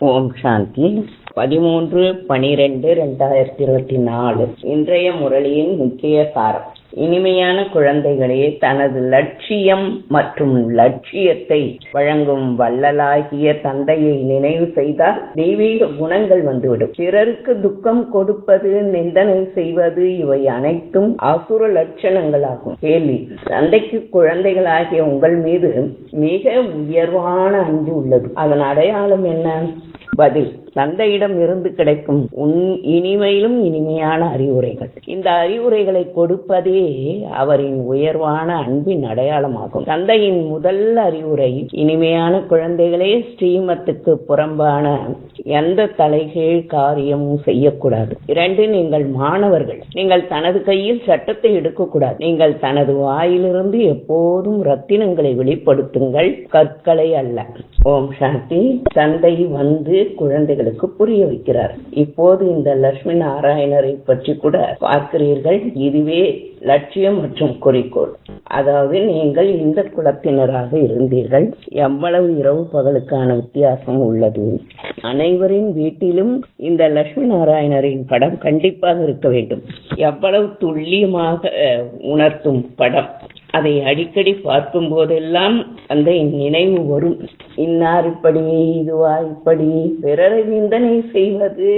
ஓம் சாந்தி. பதிமூன்று பனிரெண்டு ரெண்டாயிரத்தி இருபத்தி நாலு. இன்றைய முரளியின் முக்கிய சாரம். இனிமையான குழந்தைகளே தனது லட்சியம் மற்றும் லட்சியத்தை வழங்கும் வள்ளலாகிய தந்தையை நினைவு செய்தால் தெய்வீக குணங்கள் வந்துவிடும். பிறருக்கு துக்கம் கொடுப்பது நிந்தனை செய்வது இவை அனைத்தும் அசுர லட்சணங்களாகும். கேள்வி தந்தைக்கு குழந்தைகளாகிய உங்கள் மீது மிக உயர்வான அன்பு உள்ளது. அதன் அடையாளம் என்ன? பதில் தந்தையிடம் இருந்து கிடைக்கும் உன் இனிமையிலும் இனிமையான அறிவுரைகள். இந்த அறிவுரைகளை கொடுப்பதே அவரின் உயர்வான அன்பின் அடையாளமாகும். தந்தையின் முதல் அறிவுரை இனிமையான குழந்தைகளே ஸ்ரீமத்துக்கு புறம்பான எந்த தலைகீழ் காரியமும் செய்யக்கூடாது. இரண்டு நீங்கள் மாணவர்கள். நீங்கள் தனது கையில் சட்டத்தை எடுக்கக்கூடாது. நீங்கள் தனது வாயிலிருந்து எப்போதும் ரத்தினங்களை வெளிப்படுத்துங்கள். கற்களை அல்ல. ஓம் சாந்தி. தந்தை வந்து குழந்தைகளுக்கு புரிய வைக்கிறார். இப்போது இந்த லட்சுமி நாராயணரை பற்றி கூட பார்க்கிறீர்கள். இதுவே லட்சியம் மற்றும் குறிக்கோள். அதாவது நீங்கள் இந்த குலத்தினராக இருந்தீர்கள். எவ்வளவு இரவு பகலுக்கான வித்தியாசம் உள்ளது. அனைவரின் வீட்டிலும் இந்த லட்சுமி நாராயணரின் படம் கண்டிப்பாக இருக்க வேண்டும். எவ்வளவு துல்லியமாக உணர்த்தும் படம். அதை அடிக்கடி பார்க்கும் போதெல்லாம் அந்த நினைவு வரும். இன்னார் இப்படி இதுவா இப்படி பிறரை நிந்தனை செய்வது.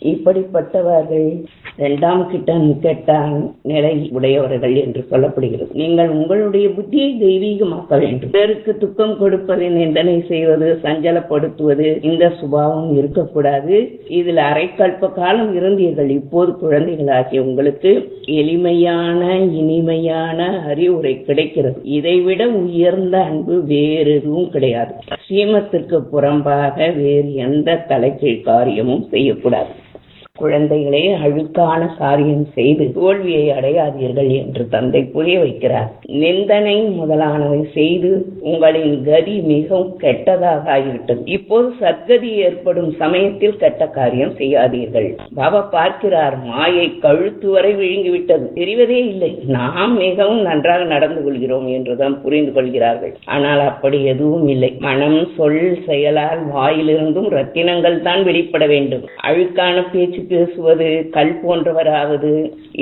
இப்படிப்பட்டவர்கள் இரண்டாம் கிட்டன் கெட்டான் நிலை உடையவர்கள் என்று சொல்லப்படுகிறது. நீங்கள் உங்களுடைய புத்தியை தெய்வீகமாக்க வேண்டும். பிறருக்கு துக்கம் கொடுப்பதை நிந்தனை செய்வது சஞ்சலப்படுத்துவது இந்த சுபாவம் இருக்கக்கூடாது. இதில் அரைக்கல்ப காலம் இருந்தீர்கள். இப்போது குழந்தைகளாகிய உங்களுக்கு எளிமையான இனிமையான அறிவுரை கிடைக்கிறது. இதைவிட உயர்ந்த அன்பு வேறு எதுவும் கிடையாது. ஸ்ரீமத்திற்கு புறம்பாக வேறு எந்த தலைக்கீழ் காரியமும் செய்யக்கூடாது. குழந்தைகளே அழுக்கான காரியம் செய்து தோல்வியை அடையாதீர்கள் என்று தந்தை புரிய வைக்கிறார். நிந்தனை முதலானவை செய்து உங்களின் கதி மிகவும் கெட்டதாக ஆகிவிட்டது. இப்போது சத்கதி ஏற்படும் சமயத்தில் கெட்ட காரியம் செய்யாதீர்கள். பாபா பார்க்கிறார் மாயை கழுத்து வரை விழுங்கிவிட்டது. தெரிவதே இல்லை. நாம் மிகவும் நன்றாக நடந்து கொள்கிறோம் என்றுதான் புரிந்து கொள்கிறார்கள். ஆனால் அப்படி எதுவும் இல்லை. மனம் சொல் செயலால் வாயிலிருந்தும் ரத்தினங்கள் தான் வெளிப்பட வேண்டும். அழுக்கான பேச்சு பேசுவது கல் போன்றவராவது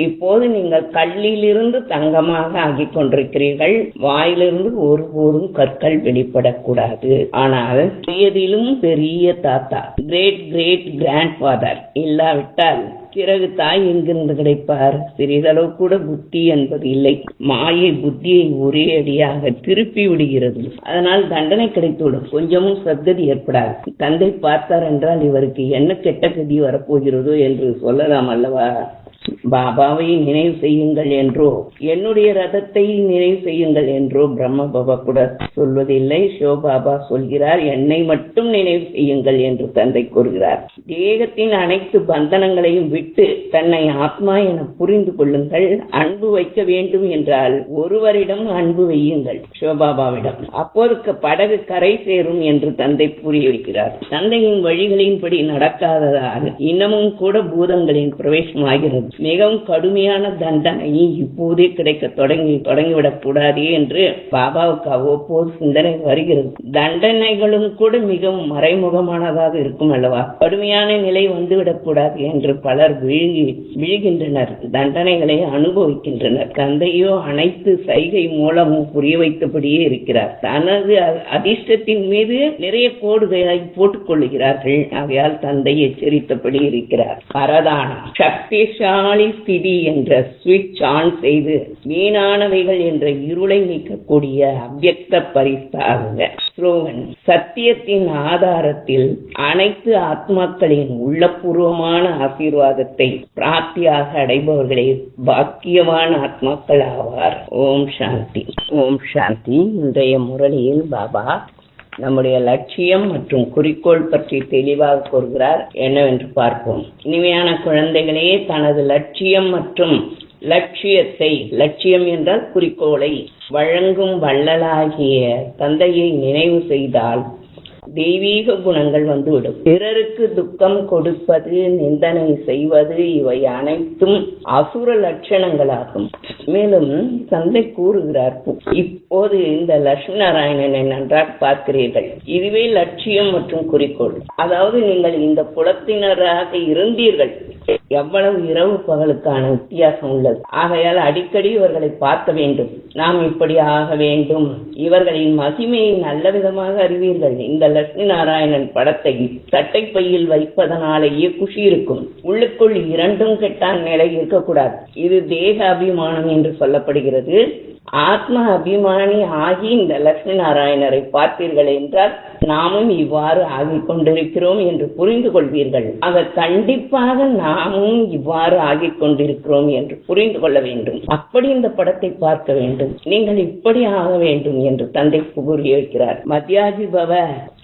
இப்போது நீங்கள் கல்லிலிருந்து தங்கமாக ஆகிக் கொண்டிருக்கிறீர்கள். வாயிலிருந்து ஒருபோதும் கற்கள் வெளிப்படக்கூடாது. ஆனால் பெரியதிலும் பெரிய தாத்தா கிரேட் கிரேட் கிராண்ட் ஃபாதர் இல்லாவிட்டால் பிறகு தாய் எங்கிருந்து கிடைப்பார்? சிறிதளவு கூட புத்தி என்பது இல்லை. மாயை புத்தியை ஒரே அடியாக திருப்பி விடுகிறது. அதனால் தண்டனை கிடைத்துவிடும். கொஞ்சமும் சத்கதி ஏற்படாது. தந்தை பார்த்தார் என்றால் இவருக்கு என்ன கெட்ட கதி வரப்போகிறதோ என்று சொல்லலாம் அல்லவா? பாபாவை நினைவு செய்யுங்கள் என்றோ என்னுடைய ரதத்தை நினைவு செய்யுங்கள் என்றோ பிரம்ம பாபா கூட சொல்வதில்லை. ஷோ பாபா சொல்கிறார் என்னை மட்டும் நினைவு செய்யுங்கள் என்று தந்தை கூறுகிறார். தேகத்தின் அனைத்து பந்தனங்களையும் விட்டு தன்னை ஆத்மா என புரிந்து கொள்ளுங்கள். அன்பு வைக்க வேண்டும் என்றால் ஒருவரிடம் அன்பு வையுங்கள் சிவபாபாவிடம் அப்போது படகு கரை சேரும் என்று தந்தை புரிய வைக்கிறார் தந்தையின் வழிகளின்படி நடக்காததால் இன்னமும் கூட பூதங்களின் பிரவேசமாகிறது. மிகவும் கடுமையான தண்டனை இப்போதே கிடைக்க தொடங்கி தொடங்கிவிடக் கூடாது என்று பாபாவுக்கு அவ்வப்போது சிந்தனை வருகிறது. தண்டனைகளும் கூட மிகவும் மறைமுகமானதாக இருக்கும் அல்லவா? கடுமையான நிலை வந்துவிடக் கூடாது என்று பலர் விழுகி விழுகின்றனர். தண்டனைகளை அனுபவிக்கின்றனர். தந்தையோ அனைத்து சைகை மூலமும் புரிய வைத்தபடியே இருக்கிறார். தனது அதிர்ஷ்டத்தின் மீது நிறைய கோடுகளை போட்டுக் கொள்ளுகிறார்கள். ஆகையால் தந்தை எச்சரித்தபடி இருக்கிறார். பரதானம். சக்திஷா ஸ்திதி என்ற சுவிட்ச் ஆன் செய்து வீணானவைகள் என்ற இருளை நீக்கக்கூடிய அவ்வக்த பரிசாக ஸ்லோகன் சத்தியத்தின் ஆதாரத்தில் அனைத்து ஆத்மாக்களின் உள்ளபூர்வமான ஆசீர்வாதத்தை பிராப்தியாக அடைபவர்களே பாக்கியமான ஆத்மாக்கள் ஆவார் ஓம் சாந்தி. ஓம் சாந்தி. இன்றைய முரளியில் பாபா நம்முடைய லட்சியம் மற்றும் குறிக்கோள் பற்றி தெளிவாக கூறுகிறார் என்னவென்று பார்ப்போம். இனிமையான குழந்தைகளே தனது லட்சியம் மற்றும் லட்சியத்தை லட்சியம் என்றால் குறிக்கோளை வழங்கும் வள்ளலாகிய தந்தையை நினைவு செய்தால் தெய்வீக குணங்கள் வந்துவிடும். பிறருக்கு துக்கம் கொடுப்பது நிந்தனை செய்வது இவை அனைத்தும் அசுர லட்சணங்களாகும். மேலும் தந்தை கூறுகிறார் இப்போது இந்த லட்சுமி நாராயணனை நன்றாக பார்க்கிறீர்கள். இதுவே லட்சியம் மற்றும் குறிக்கோள். அதாவது நீங்கள் இந்த குலத்தினராக இருந்தீர்கள். எவ்வளவு இரவு பகலுக்கான வித்தியாசம் உள்ளது. ஆகையால் அடிக்கடி இவர்களை பார்க்க வேண்டும். நாம் இப்படி ஆக வேண்டும். இவர்களின் மகிமையை நல்ல விதமாக அறிவீர்கள். இந்த லட்சுமி நாராயணன் படத்தை சட்டை பையில் வைப்பதனாலேயே குஷி இருக்கும். உள்ளுக்குள் இரண்டும் கெட்டான் நிலை இருக்கக்கூடாது. இது தேக அபிமானம் என்று சொல்லப்படுகிறது. ஆத்ம அபிமானி ஆகி இந்த லட்சுமி நாராயணரை பார்ப்பீர்கள் என்றால் நாமும் இவ்வாறு ஆகிக் கொண்டிருக்கிறோம் என்று புரிந்து கொள்வீர்கள். ஆக கண்டிப்பாக நாமும் இவ்வாறு ஆகிக் கொண்டிருக்கிறோம் என்று புரிந்து கொள்ள வேண்டும். அப்படி இந்த படத்தை பார்க்க வேண்டும். நீங்கள் இப்படி ஆக வேண்டும் என்று தந்தை புகழ் இருக்கிறார் மத்தியாஜி பவ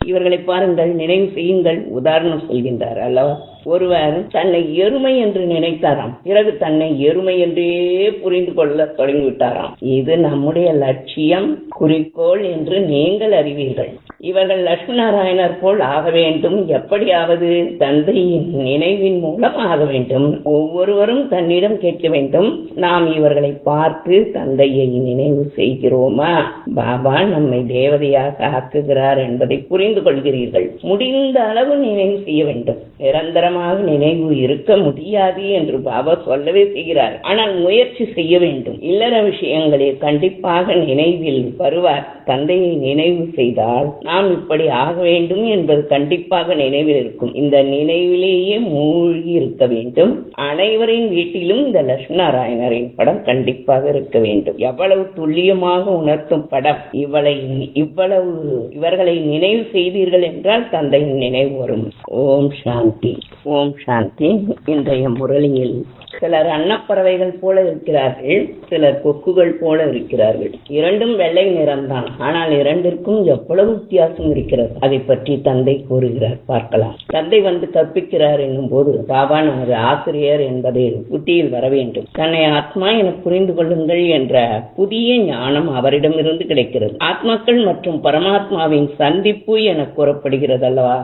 இவர்களை பாருங்கள் நினைவு செய்யுங்கள் உதாரணம் சொல்கின்றார் அல்லவா? ஒருவர் தன்னை எருமை என்று நினைத்தாராம். பிறகு தன்னை எருமை என்றே புரிந்து கொள்ள தொடங்கிவிட்டாராம். இது நம்முடைய லட்சியம் குறிக்கோள் என்று நீங்கள் அறிவீர்கள். இவர்கள் லட்சுமி நாராயணர் போல் ஆக வேண்டும். எப்படியாவது தந்தையின் நினைவின் மூலம் ஆக வேண்டும். ஒவ்வொருவரும் தன்னிடம் கேட்க வேண்டும். நாம் இவர்களை பார்த்து தந்தையை நினைவு செய்கிறோமா? பாபா நம்மை தேவதையாக ஆக்குகிறார் என்பதை புரிந்து கொள்கிறீர்கள். முடிந்த அளவு நினைவு செய்ய வேண்டும். நிரந்தரமாக நினைவு இருக்க முடியாது என்று பாபா சொல்லவே செய்கிறார். ஆனால் முயற்சி செய்ய வேண்டும். இல்லற விஷயங்களில் கண்டிப்பாக நினைவில் வருவார். தந்தையை நினைவு செய்தால் நாம் இப்படி ஆக வேண்டும் என்பது கண்டிப்பாக நினைவில் இருக்கும். இந்த நினைவிலேயே மூழ்கி இருக்க வேண்டும். அனைவரின் வீட்டிலும் இந்த லட்சுமி நாராயணரின் படம் கண்டிப்பாக இருக்க வேண்டும். எவ்வளவு துல்லியமாக உணர்த்தும் படம். இவளை இவ்வளவு இவர்களை நினைவு செய்தீர்கள் என்றால் தந்தையின் நினைவு வரும். ஓம் சாந்தி. ஓம் சாந்தி. இன்றைய முரளியில் சிலர் அன்னப்பறவைகள் போல இருக்கிறார்கள் சிலர் கொக்குகள் போல இருக்கிறார்கள். இரண்டும் வெள்ளை நிறம்தான் ஆனால் இரண்டிற்கும் எவ்வளவு வித்தியாசம் இருக்கிறது? அதை பற்றி தந்தை கூறுகிறார். பார்க்கலாம். தந்தை வந்து கற்பிக்கிறார் என்னும் போது பாபா நமது ஆசிரியர் என்பதை புத்தியில் வர வேண்டும். தன்னை ஆத்மா என புரிந்து கொள்ளுங்கள் என்ற புதிய ஞானம் அவரிடமிருந்து கிடைக்கிறது. ஆத்மாக்கள் மற்றும் பரமாத்மாவின் சந்திப்பு என கூறப்படுகிறது அல்லவா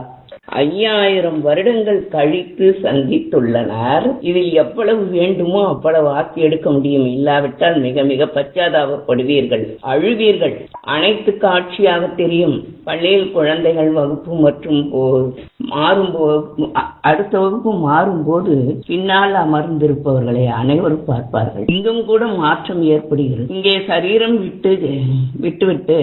ஐயாயிரம் வருடங்கள் கழித்து சந்தித்துள்ளனர். இதில் எவ்வளவு வேண்டுமோ அவ்வளவு ஆக்கி எடுக்க முடியும். இல்லாவிட்டால் மிக மிக பச்சாதாபப்படுவீர்கள். அழுவீர்கள். அனைத்து காட்சியாக தெரியும். பள்ளியில் குழந்தைகள் வகுப்பு மற்றும் மாறும்போது அடுத்த வகுப்பு மாறும்போது பின்னால் அமர்ந்திருப்பவர்களை அனைவரும் பார்ப்பார்கள். இங்கும் கூட மாற்றம் ஏற்படுகிறது. இங்கே சரீரம் விட்டு விட்டுவிட்டு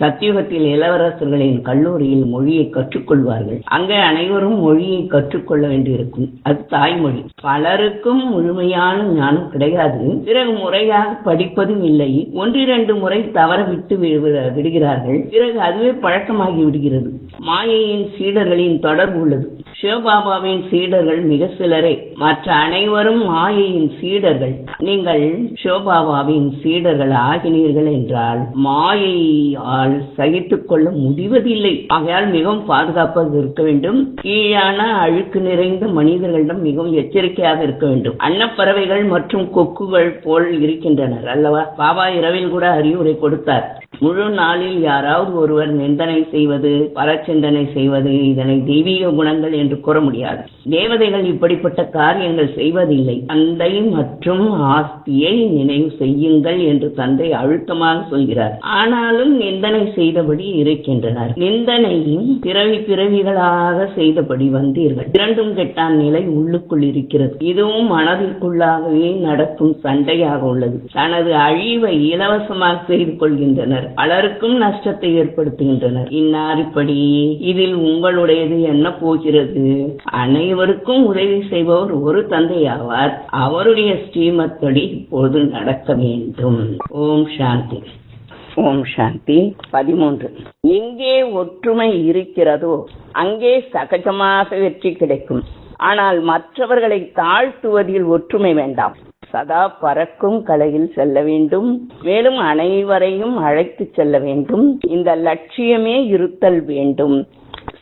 சத்தியுகத்தில் இளவரசர்களின் கல்லூரியில் மொழியை கற்றுக்கொள்வார்கள். அங்கே அனைவரும் மொழியை கற்றுக்கொள்ள வேண்டியிருக்கும். அது தாய்மொழி. பலருக்கும் முழுமையான ஞானம் கிடையாது. பிறகு முறையாக படிப்பதும் இல்லை. ஒன்றிரண்டு முறை தவற விட்டு விடுகிறார்கள். பிறகு அதுவே பழக்கமாகி விடுகிறது. மாயையின் சீடர்களின் தொடர்பு உள்ளது. சிவபாபாவின் சீடர்கள் மிக சிலரே. மற்ற அனைவரும் மாயையின் சீடர்கள். நீங்கள் சிவபாபாவின் சீடர்கள் ஆகினீர்கள் என்றால் மாயையால் சகித்துக் கொள்ள முடிவதில்லை. ஆகையால் மிகவும் பாதுகாப்பாக இருக்க வேண்டும். கீழான அழுக்கு நிறைந்த மனிதர்களிடம் மிகவும் எச்சரிக்கையாக இருக்க வேண்டும். அன்னப்பறவைகள் மற்றும் கொக்குகள் போல் இருக்கின்றனர் அல்லவா? பாபா இரவில் கூட அறிவுரை கொடுத்தார். முழு நாளில் யாராவது ஒருவர் நிந்தனை செய்வது பரச்சிந்தனை செய்வது இதனை தெய்வீக குணங்கள் என்று கூற முடியாது. தேவதைகள் இப்படிப்பட்ட காரியங்கள் செய்வதில்லை. தந்தை மற்றும் ஆஸ்தியை நினைவு செய்யுங்கள் என்று தந்தை அழுத்தமாக சொல்கிறார். ஆனாலும் நிந்தனை செய்தபடி இருக்கின்றனர். நிந்தனையும் பிறவி பிறவிகளாக செய்தபடி வந்தீர்கள். இரண்டும் கெட்டான் நிலை உள்ளுக்குள் இருக்கிறது. இதுவும் மனதிற்குள்ளாகவே நடக்கும் சண்டையாக உள்ளது. தனது அழிவை இலவசமாக செய்து கொள்கின்றனர். பலருக்கும் நஷ்டத்தை ஏற்படுத்துகின்றனர். இன்னார் இப்படி இதில் உங்களுடையது என்ன போகிறது? அனைவருக்கும் உதவி செய்பவர் ஒரு தந்தை ஆவார் அவருடைய ஸ்ரீமத்தடி இப்போது நடக்க வேண்டும். ஓம் சாந்தி. ஓம் சாந்தி. பதிமூன்று. எங்கே ஒற்றுமை இருக்கிறதோ அங்கே சகஜமாக வெற்றி கிடைக்கும். ஆனால் மற்றவர்களை தாழ்த்துவதில் ஒற்றுமை வேண்டாம். சதா பறக்கும் கலையில் செல்ல வேண்டும். மேலும் அனைவரையும் அழைத்து செல்ல வேண்டும். இந்த லட்சியமே இருத்தல் வேண்டும்.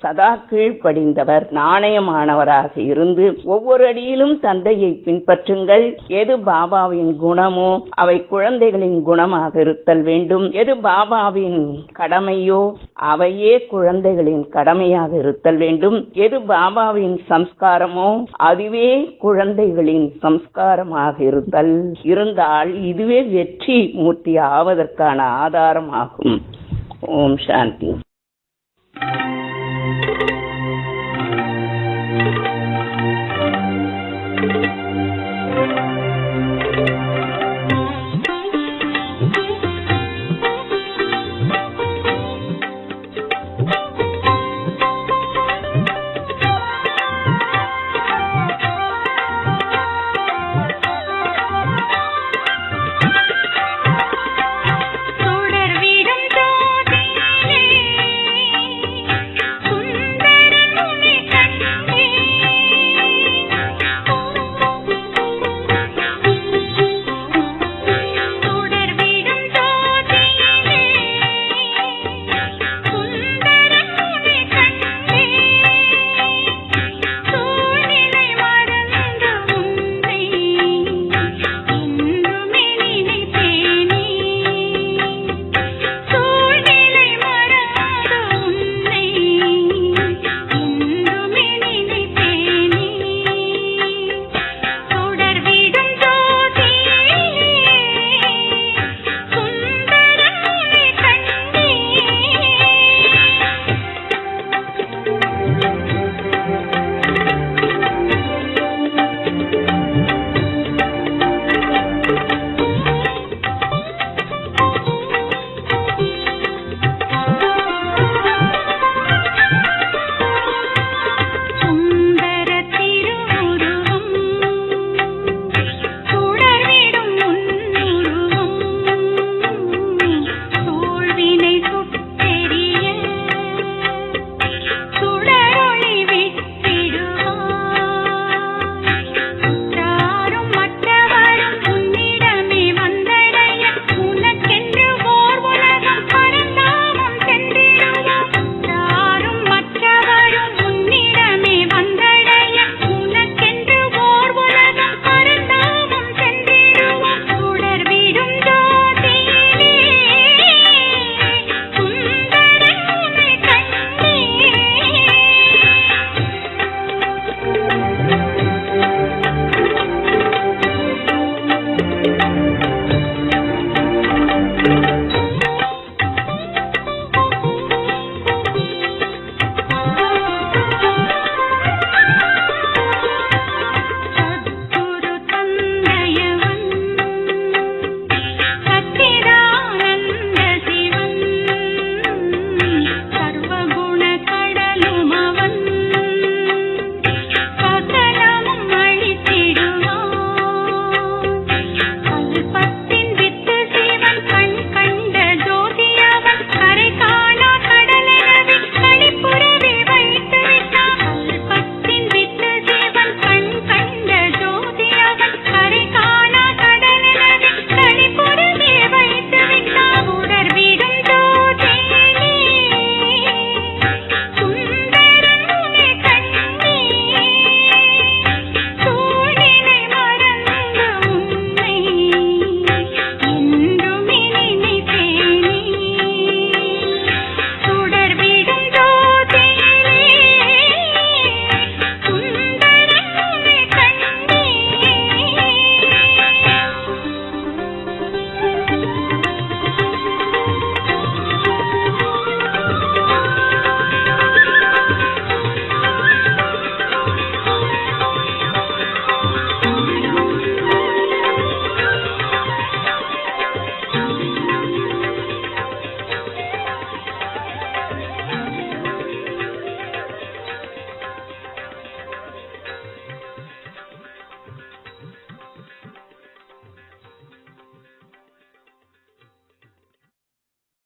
சதா கீழ்ப்படிந்தவர் நாணயமானவராக இருந்து ஒவ்வொரு அடியிலும் தந்தையை பின்பற்றுங்கள். எது பாபாவின் குணமோ அவை குழந்தைகளின் குணமாக இருத்தல் வேண்டும். எது பாபாவின் கடமையோ அவையே குழந்தைகளின் கடமையாக இருத்தல் வேண்டும். எது பாபாவின் சம்ஸ்காரமோ அதுவே குழந்தைகளின் சம்ஸ்காரமாக இருத்தல். இருந்தால் இதுவே வெற்றி மூர்த்தி ஆவதற்கான ஆதாரமாகும். ஓம் சாந்தி.